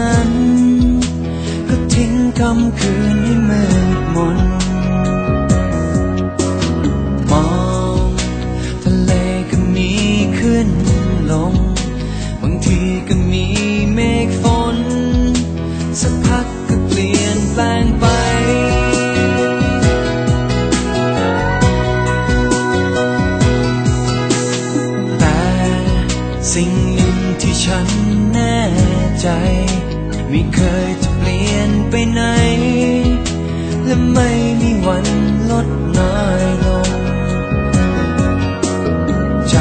นั้น ก็ทิ้งคำคืนให้มืดมน มองทะเลก็มีขึ้นลง บางทีก็มีเมฆฝน สักพักก็เปลี่ยนแปลงไปแต่สิ่งหนึ่งที่ฉันแน่ใจ ไม่เคยจะเปลี่ยนไปไหน และไม่มีวันลดน้อยลง ใจ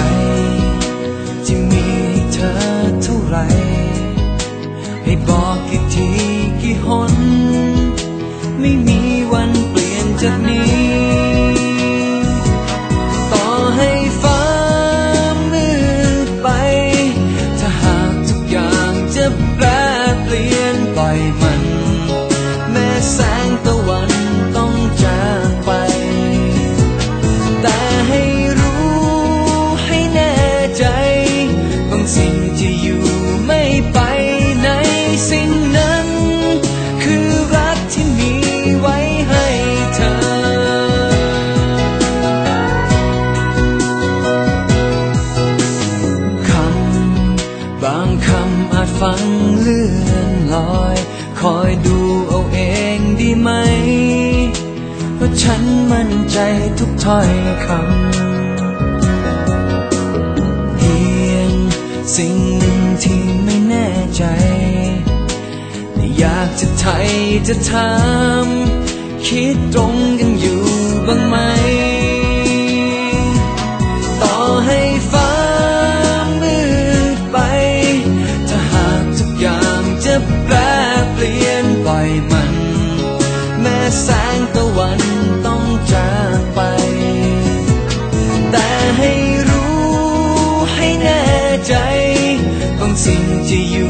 ที่มีเธอเท่าไรให้บอกางสิ่งจะอยู่ไม่ไปไหนสิ่งนั้น คือรักที่มีไว้ให้เธอ คำ บางคำอาจฟังเลื่อนลอย คอยดูเอาเองดีไหม เพราะฉันมั่นใจทุกถ้อยคำ สิ่งหนึ่งที่ไม่แน่ใจ อยากจะไทยจะถามคิดตรงกันอยู่บ้างไหม ต่อให้ฟ้ามืดไป ถ้าหากทุกอย่างจะแปรเปลี่ยนไปมัน แม้แสง Sing.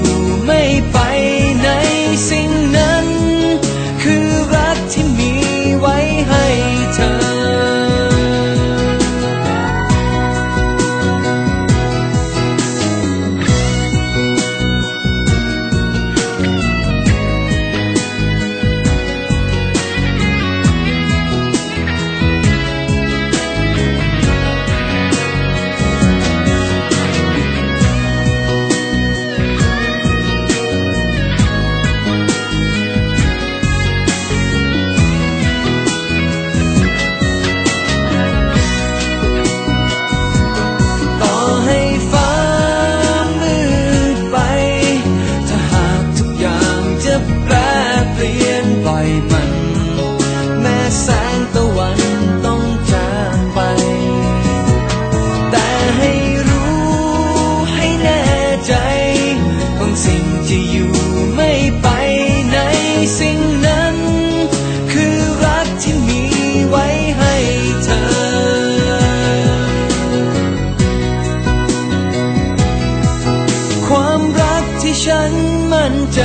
ฉันมั่นใจ